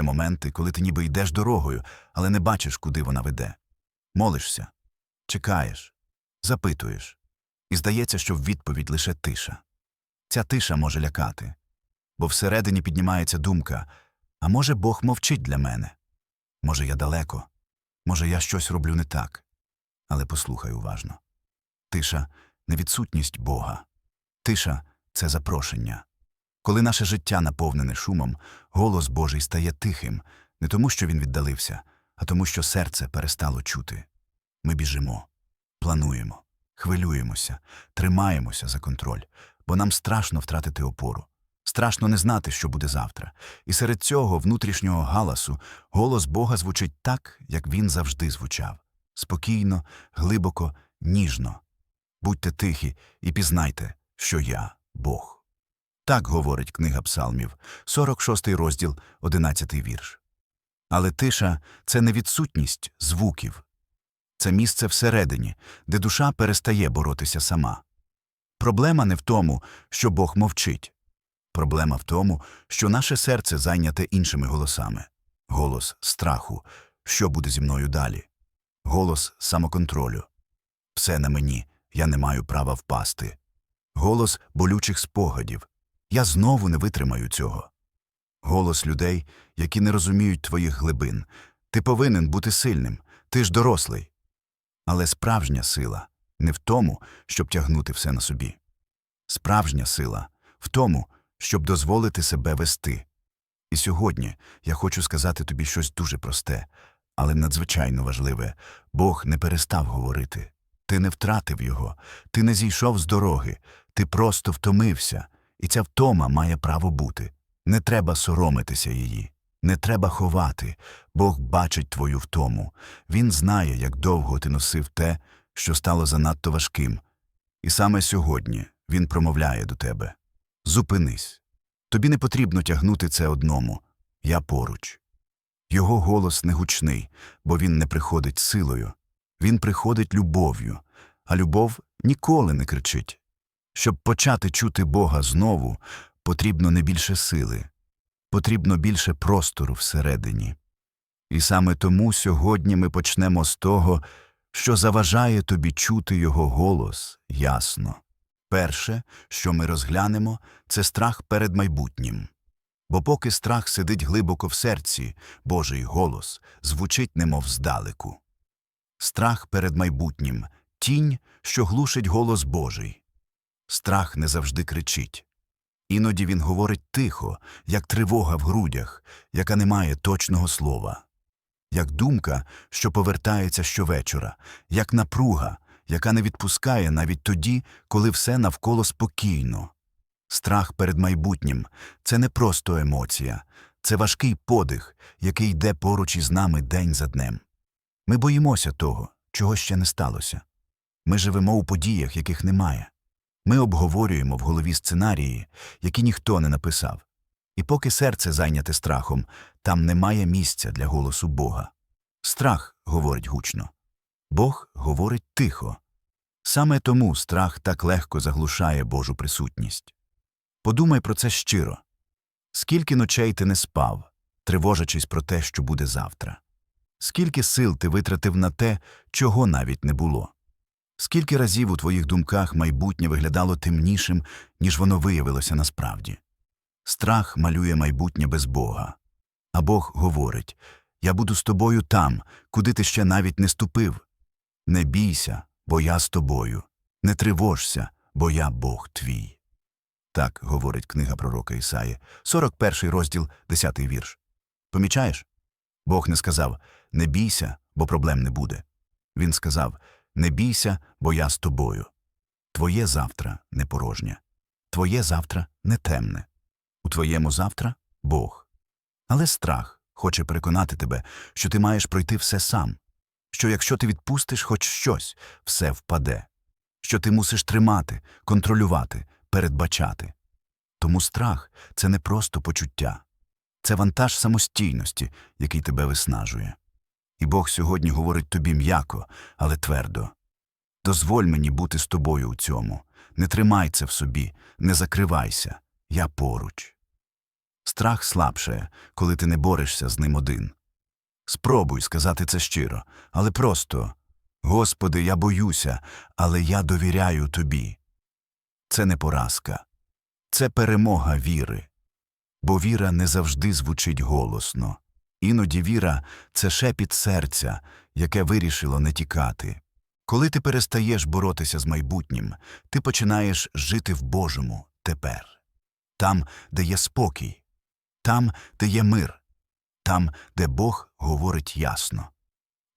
Є моменти, коли ти ніби йдеш дорогою, але не бачиш, куди вона веде. Молишся, чекаєш, запитуєш. І здається, що в відповідь лише тиша. Ця тиша може лякати, бо всередині піднімається думка а може, Бог мовчить для мене? Може, я далеко, може, я щось роблю не так. Але послухай уважно. Тиша не відсутність Бога. Тиша це запрошення. Коли наше життя наповнене шумом, голос Божий стає тихим, не тому, що він віддалився, а тому, що серце перестало чути. Ми біжимо, плануємо, хвилюємося, тримаємося за контроль, бо нам страшно втратити опору. Страшно не знати, що буде завтра. І серед цього внутрішнього галасу голос Бога звучить так, як він завжди звучав спокійно, глибоко, ніжно. Будьте тихі і пізнайте, що я Бог. Так говорить книга Псалмів, 46 розділ, 11 вірш. Але тиша це не відсутність звуків, це місце всередині, де душа перестає боротися сама. Проблема не в тому, що Бог мовчить. Проблема в тому, що наше серце зайняте іншими голосами голос страху, що буде зі мною далі, голос самоконтролю. Все на мені, я не маю права впасти. Голос болючих спогадів. Я знову не витримаю цього. Голос людей, які не розуміють твоїх глибин. Ти повинен бути сильним, ти ж дорослий. Але справжня сила не в тому, щоб тягнути все на собі. Справжня сила в тому, щоб дозволити себе вести. І сьогодні я хочу сказати тобі щось дуже просте, але надзвичайно важливе Бог не перестав говорити. Ти не втратив його, ти не зійшов з дороги, ти просто втомився, і ця втома має право бути. Не треба соромитися її, не треба ховати. Бог бачить твою втому. Він знає, як довго ти носив те, що стало занадто важким. І саме сьогодні він промовляє до тебе Зупинись. Тобі не потрібно тягнути це одному. Я поруч. Його голос не гучний, бо він не приходить силою. Він приходить любов'ю, а любов ніколи не кричить. Щоб почати чути Бога знову, потрібно не більше сили, потрібно більше простору всередині. І саме тому сьогодні ми почнемо з того, що заважає тобі чути його голос ясно. Перше, що ми розглянемо, це страх перед майбутнім. Бо поки страх сидить глибоко в серці, Божий голос звучить немов здалеку. Страх перед майбутнім тінь, що глушить голос Божий. Страх не завжди кричить. Іноді він говорить тихо, як тривога в грудях, яка не має точного слова, як думка, що повертається щовечора, як напруга, яка не відпускає навіть тоді, коли все навколо спокійно. Страх перед майбутнім це не просто емоція, це важкий подих, який йде поруч із нами день за днем. Ми боїмося того, чого ще не сталося. Ми живемо у подіях, яких немає. Ми обговорюємо в голові сценарії, які ніхто не написав. І поки серце зайняте страхом, там немає місця для голосу Бога. Страх говорить гучно. Бог говорить тихо. Саме тому страх так легко заглушає Божу присутність. Подумай про це щиро скільки ночей ти не спав, тривожачись про те, що буде завтра, скільки сил ти витратив на те, чого навіть не було, скільки разів у твоїх думках майбутнє виглядало темнішим, ніж воно виявилося насправді. Страх малює майбутнє без Бога. А Бог говорить Я буду з тобою там, куди ти ще навіть не ступив. Не бійся, бо я з тобою, не тривожся, бо я Бог твій. Так говорить книга пророка Ісаї, 41 розділ, 10 вірш. Помічаєш? Бог не сказав не бійся, бо проблем не буде. Він сказав не бійся, бо я з тобою. Твоє завтра не порожнє, твоє завтра не темне. У твоєму завтра Бог. Але страх хоче переконати тебе, що ти маєш пройти все сам, що якщо ти відпустиш хоч щось, все впаде, що ти мусиш тримати, контролювати, передбачати. Тому страх це не просто почуття, це вантаж самостійності, який тебе виснажує. І Бог сьогодні говорить тобі м'яко, але твердо дозволь мені бути з тобою у цьому, не тримай це в собі, не закривайся, я поруч. Страх слабшає, коли ти не борешся з ним один. Спробуй сказати це щиро, але просто Господи, я боюся, але я довіряю тобі. Це не поразка, це перемога віри. Бо віра не завжди звучить голосно. Іноді віра це шепіт серця, яке вирішило не тікати. Коли ти перестаєш боротися з майбутнім, ти починаєш жити в Божому тепер. Там, де є спокій, там, де є мир, там, де Бог говорить ясно.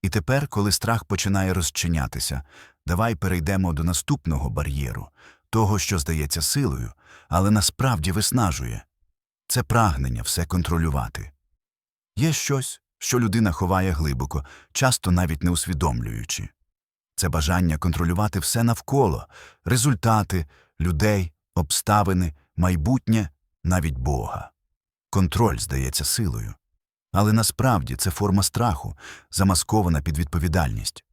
І тепер, коли страх починає розчинятися, давай перейдемо до наступного бар'єру, того, що здається силою, але насправді виснажує. Це прагнення все контролювати. Є щось, що людина ховає глибоко, часто навіть не усвідомлюючи. Це бажання контролювати все навколо результати, людей, обставини, майбутнє, навіть Бога. Контроль здається силою. Але насправді це форма страху, замаскована під відповідальність.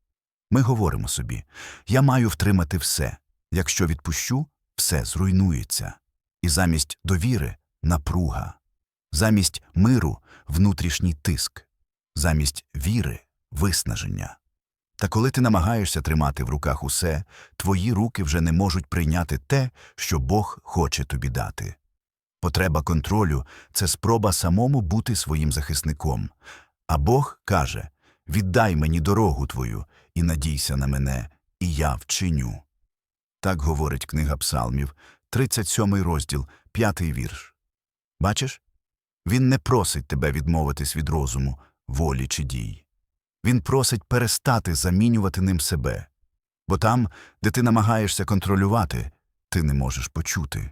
Ми говоримо собі я маю втримати все. Якщо відпущу, все зруйнується. І замість довіри напруга, замість миру внутрішній тиск, замість віри виснаження. Та коли ти намагаєшся тримати в руках усе, твої руки вже не можуть прийняти те, що Бог хоче тобі дати. Потреба контролю це спроба самому бути своїм захисником. А Бог каже Віддай мені дорогу твою і надійся на мене, і я вчиню. Так говорить книга Псалмів, 37 розділ, 5 вірш. Бачиш? Він не просить тебе відмовитись від розуму, волі чи дій. Він просить перестати замінювати ним себе. Бо там, де ти намагаєшся контролювати, ти не можеш почути.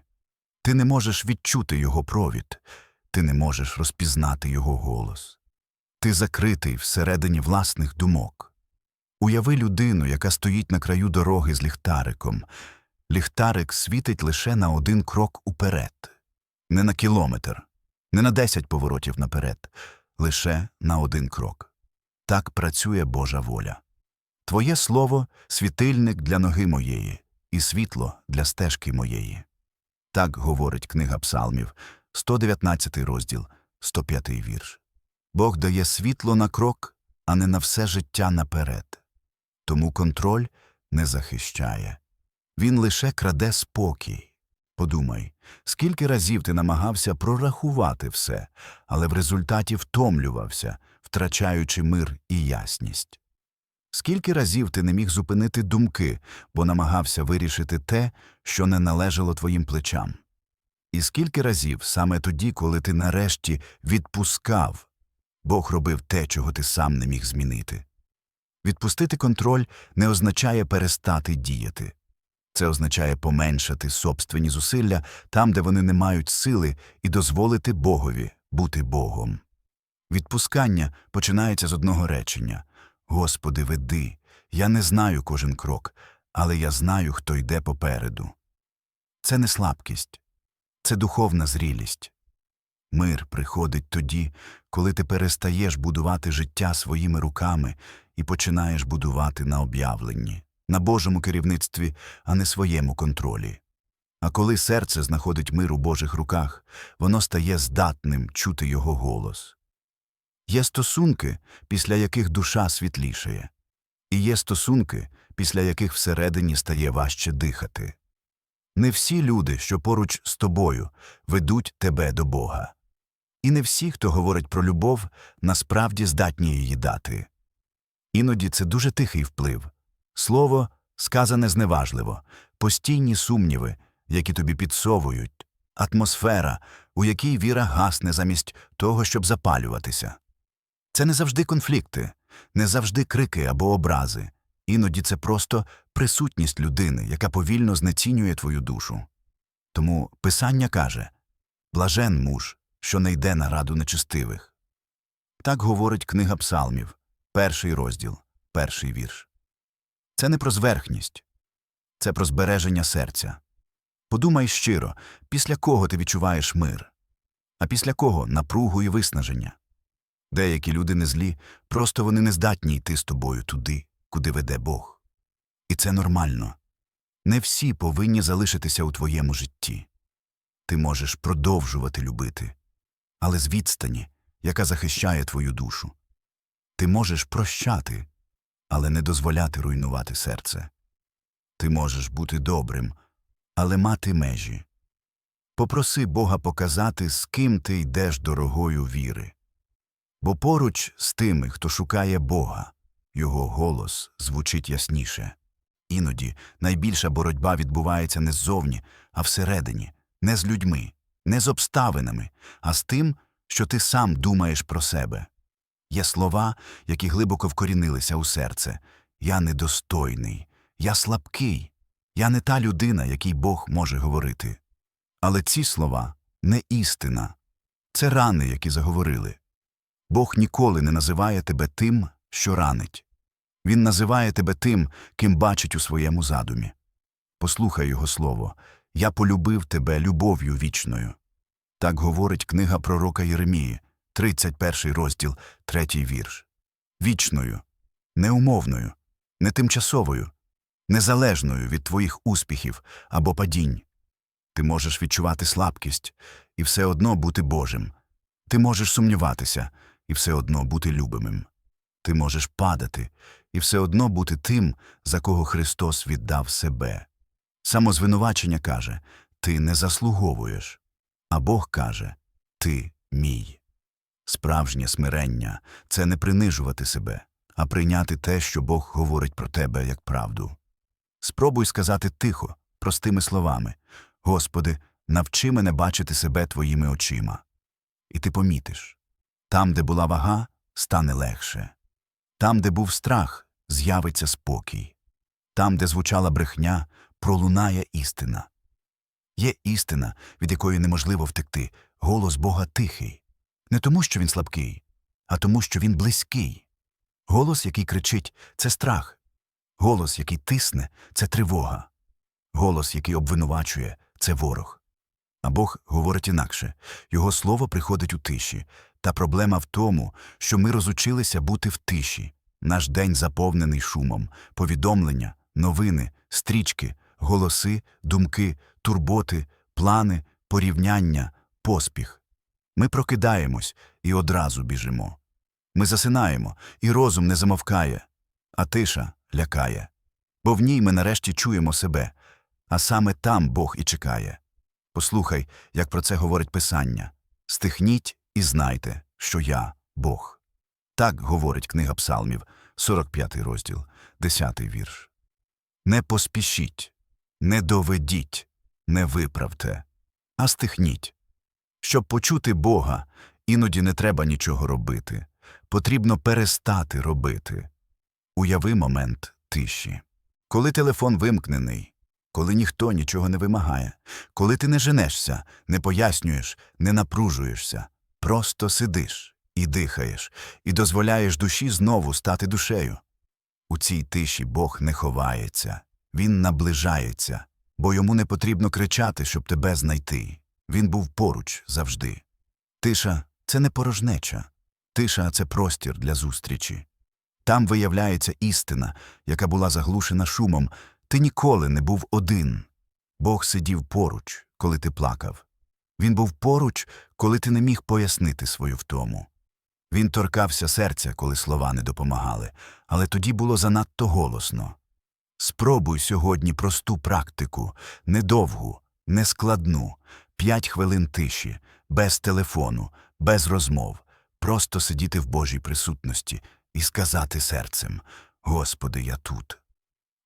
Ти не можеш відчути його провід, ти не можеш розпізнати його голос. Ти закритий всередині власних думок. Уяви людину, яка стоїть на краю дороги з ліхтариком. Ліхтарик світить лише на один крок уперед, не на кілометр, не на десять поворотів наперед, лише на один крок. Так працює Божа воля. Твоє слово світильник для ноги моєї, і світло для стежки моєї. Так говорить книга Псалмів, 119 розділ, 105 вірш. Бог дає світло на крок, а не на все життя наперед. Тому контроль не захищає. Він лише краде спокій. Подумай, скільки разів ти намагався прорахувати все, але в результаті втомлювався, втрачаючи мир і ясність. Скільки разів ти не міг зупинити думки, бо намагався вирішити те, що не належало твоїм плечам? І скільки разів саме тоді, коли ти нарешті відпускав, Бог робив те, чого ти сам не міг змінити? Відпустити контроль не означає перестати діяти. Це означає поменшати собственні зусилля там, де вони не мають сили, і дозволити Богові бути Богом. Відпускання починається з одного речення Господи, веди, я не знаю кожен крок, але я знаю, хто йде попереду. Це не слабкість, це духовна зрілість. Мир приходить тоді, коли ти перестаєш будувати життя своїми руками і починаєш будувати на об'явленні, на Божому керівництві, а не своєму контролі. А коли серце знаходить мир у Божих руках, воно стає здатним чути його голос. Є стосунки, після яких душа світлішає, і є стосунки, після яких всередині стає важче дихати. Не всі люди, що поруч з тобою, ведуть тебе до Бога. І не всі, хто говорить про любов, насправді здатні її дати. Іноді це дуже тихий вплив слово сказане зневажливо, постійні сумніви, які тобі підсовують, атмосфера, у якій віра гасне замість того, щоб запалюватися. Це не завжди конфлікти, не завжди крики або образи. Іноді це просто присутність людини, яка повільно знецінює твою душу. Тому Писання каже Блажен муж, що не йде на раду нечистивих. Так говорить книга Псалмів, перший розділ, перший вірш. Це не про зверхність, це про збереження серця. Подумай щиро, після кого ти відчуваєш мир, а після кого напругу і виснаження. Деякі люди не злі, просто вони не здатні йти з тобою туди, куди веде Бог. І це нормально. Не всі повинні залишитися у твоєму житті. Ти можеш продовжувати любити, але з відстані, яка захищає твою душу. Ти можеш прощати, але не дозволяти руйнувати серце. Ти можеш бути добрим, але мати межі. Попроси Бога показати, з ким ти йдеш дорогою віри. Бо поруч з тими, хто шукає Бога, його голос звучить ясніше. Іноді найбільша боротьба відбувається не ззовні, а всередині, не з людьми, не з обставинами, а з тим, що ти сам думаєш про себе. Є слова, які глибоко вкорінилися у серце Я недостойний, я слабкий, я не та людина, якій Бог може говорити. Але ці слова не істина, це рани, які заговорили. Бог ніколи не називає тебе тим, що ранить. Він називає тебе тим, ким бачить у своєму задумі. Послухай його слово Я полюбив тебе любов'ю вічною. Так говорить книга пророка Єремії, 31 розділ, 3 вірш. Вічною, неумовною, не тимчасовою, незалежною від твоїх успіхів або падінь. Ти можеш відчувати слабкість і все одно бути Божим. Ти можеш сумніватися і все одно бути любимим. Ти можеш падати і все одно бути тим, за кого Христос віддав себе. Самозвинувачення каже Ти не заслуговуєш, а Бог каже Ти мій. Справжнє смирення це не принижувати себе, а прийняти те, що Бог говорить про тебе як правду. Спробуй сказати тихо, простими словами Господи, навчи мене бачити себе твоїми очима. І ти помітиш там, де була вага, стане легше. Там, де був страх, з'явиться спокій. Там, де звучала брехня, пролунає істина. Є істина, від якої неможливо втекти, голос Бога тихий. Не тому, що він слабкий, а тому, що він близький. Голос, який кричить, це страх. Голос, який тисне, це тривога. Голос, який обвинувачує, це ворог. А Бог говорить інакше його слово приходить у тиші. Та проблема в тому, що ми розучилися бути в тиші. Наш день заповнений шумом, повідомлення, новини, стрічки, голоси, думки, турботи, плани, порівняння, поспіх. Ми прокидаємось і одразу біжимо. Ми засинаємо, і розум не замовкає, а тиша лякає. Бо в ній ми нарешті чуємо себе, а саме там Бог і чекає. Послухай, як про це говорить Писання стихніть і знайте, що я Бог. Так говорить книга Псалмів, 45 розділ, 10 вірш. Не поспішіть, не доведіть, не виправте, а стихніть. Щоб почути Бога, іноді не треба нічого робити. Потрібно перестати робити. Уяви момент тиші. Коли телефон вимкнений, коли ніхто нічого не вимагає, коли ти не женешся, не пояснюєш, не напружуєшся, просто сидиш і дихаєш, і дозволяєш душі знову стати душею. У цій тиші Бог не ховається, Він наближається, бо йому не потрібно кричати, щоб тебе знайти. Він був поруч завжди. Тиша це не порожнеча, тиша це простір для зустрічі. Там виявляється істина, яка була заглушена шумом. Ти ніколи не був один. Бог сидів поруч, коли ти плакав. Він був поруч, коли ти не міг пояснити свою втому. Він торкався серця, коли слова не допомагали, але тоді було занадто голосно. Спробуй сьогодні просту практику, недовгу, нескладну, п'ять хвилин тиші, без телефону, без розмов, просто сидіти в Божій присутності і сказати серцем Господи, я тут.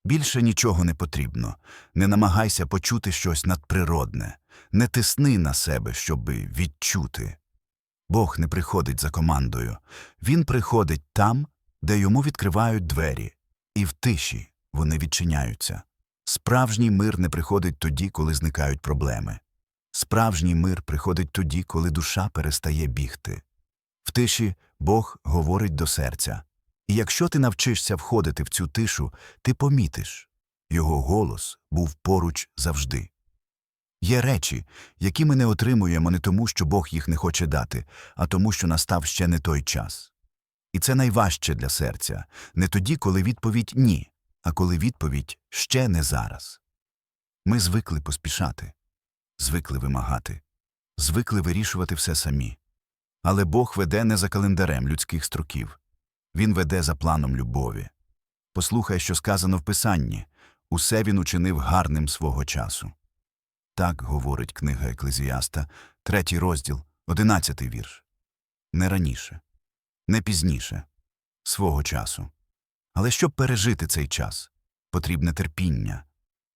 Більше нічого не потрібно. Не намагайся почути щось надприродне, не тисни на себе, щоби відчути. Бог не приходить за командою. Він приходить там, де йому відкривають двері, і в тиші вони відчиняються. Справжній мир не приходить тоді, коли зникають проблеми. Справжній мир приходить тоді, коли душа перестає бігти. В тиші Бог говорить до серця. І якщо ти навчишся входити в цю тишу, ти помітиш його голос був поруч завжди. Є речі, які ми не отримуємо не тому, що Бог їх не хоче дати, а тому, що настав ще не той час. І це найважче для серця не тоді, коли відповідь ні, а коли відповідь ще не зараз. Ми звикли поспішати, звикли вимагати, звикли вирішувати все самі. Але Бог веде не за календарем людських строків. Він веде за планом любові. Послухай, що сказано в Писанні усе він учинив гарним свого часу. Так говорить книга Еклезіаста, третій розділ, одинадцятий вірш. Не раніше, не пізніше, свого часу. Але щоб пережити цей час, потрібне терпіння.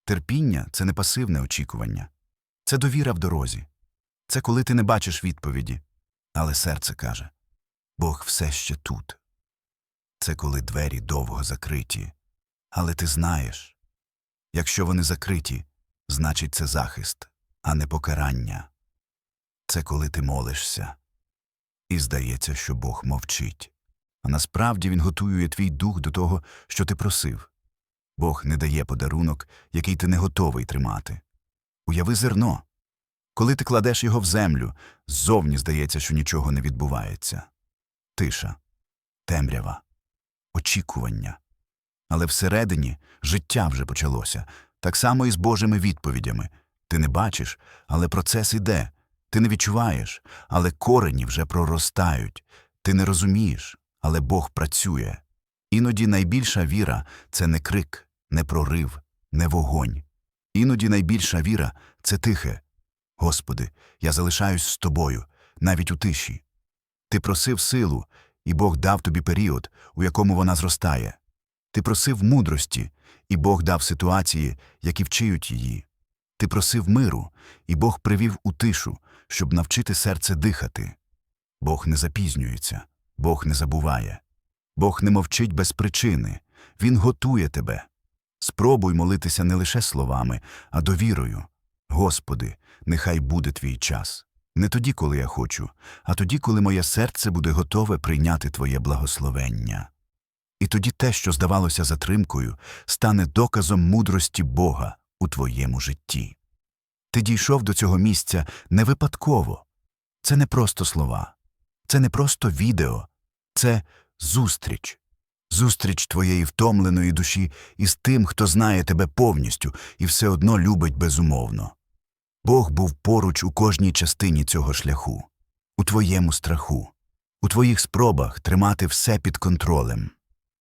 Терпіння це не пасивне очікування, це довіра в дорозі. Це коли ти не бачиш відповіді, але серце каже Бог все ще тут. Це коли двері довго закриті. Але ти знаєш, якщо вони закриті, значить це захист, а не покарання. Це коли ти молишся. І здається, що Бог мовчить. А насправді він готує твій дух до того, що ти просив. Бог не дає подарунок, який ти не готовий тримати. Уяви зерно. Коли ти кладеш його в землю, ззовні здається, що нічого не відбувається. Тиша, темрява, очікування. Але всередині життя вже почалося, так само і з Божими відповідями. Ти не бачиш, але процес іде. Ти не відчуваєш, але корені вже проростають. Ти не розумієш, але Бог працює. Іноді найбільша віра це не крик, не прорив, не вогонь. Іноді найбільша віра це тихе. Господи, я залишаюсь з тобою, навіть у тиші. Ти просив силу, і Бог дав тобі період, у якому вона зростає. Ти просив мудрості, і Бог дав ситуації, які вчиють її. Ти просив миру, і Бог привів у тишу, щоб навчити серце дихати. Бог не запізнюється, Бог не забуває. Бог не мовчить без причини, Він готує тебе. Спробуй молитися не лише словами, а довірою. Господи, нехай буде твій час. Не тоді, коли я хочу, а тоді, коли моє серце буде готове прийняти Твоє благословення. І тоді те, що здавалося затримкою, стане доказом мудрості Бога у твоєму житті. Ти дійшов до цього місця не випадково. Це не просто слова, це не просто відео, це зустріч. Зустріч твоєї втомленої душі із тим, хто знає тебе повністю і все одно любить безумовно. Бог був поруч у кожній частині цього шляху, у твоєму страху, у твоїх спробах тримати все під контролем,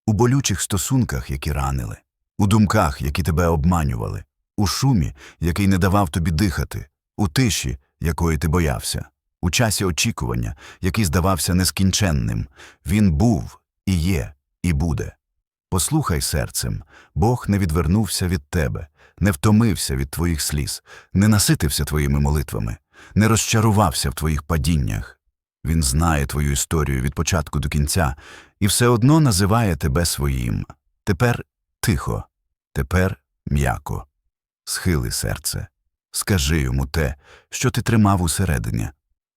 у болючих стосунках, які ранили, у думках, які тебе обманювали, у шумі, який не давав тобі дихати, у тиші, якої ти боявся, у часі очікування, який здавався нескінченним. Він був і є, і буде. Послухай серцем, Бог не відвернувся від тебе, не втомився від твоїх сліз, не наситився твоїми молитвами, не розчарувався в твоїх падіннях. Він знає твою історію від початку до кінця і все одно називає тебе своїм. Тепер тихо, тепер м'яко. Схили серце, скажи йому те, що ти тримав усередині.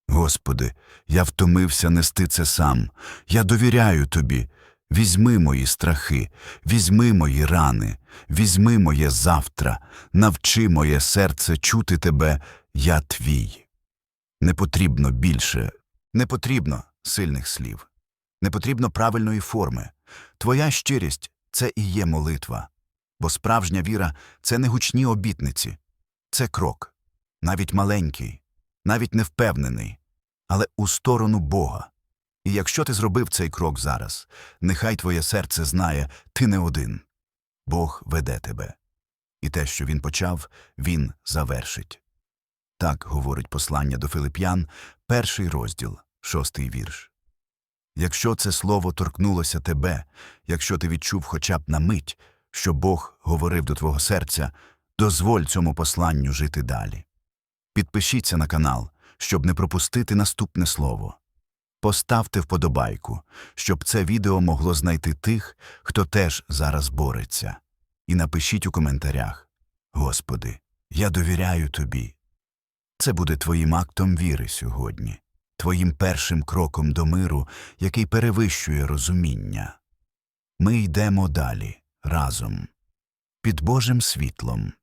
Господи, я втомився нести це сам. Я довіряю тобі. Візьми мої страхи, візьми мої рани, візьми моє завтра, навчи моє серце чути тебе, я твій. Не потрібно більше, не потрібно сильних слів, не потрібно правильної форми. Твоя щирість це і є молитва, бо справжня віра це не гучні обітниці, це крок, навіть маленький, навіть невпевнений, але у сторону Бога. І якщо ти зробив цей крок зараз, нехай твоє серце знає, ти не один. Бог веде тебе. І те, що він почав, він завершить. Так говорить послання до Филип'ян, перший розділ, шостий вірш. Якщо це слово торкнулося тебе, якщо ти відчув хоча б на мить, що Бог говорив до твого серця, дозволь цьому посланню жити далі. Підпишіться на канал, щоб не пропустити наступне слово. Поставте вподобайку, щоб це відео могло знайти тих, хто теж зараз бореться. І напишіть у коментарях Господи, я довіряю Тобі. Це буде твоїм актом віри сьогодні, твоїм першим кроком до миру, який перевищує розуміння. Ми йдемо далі разом, під Божим світлом.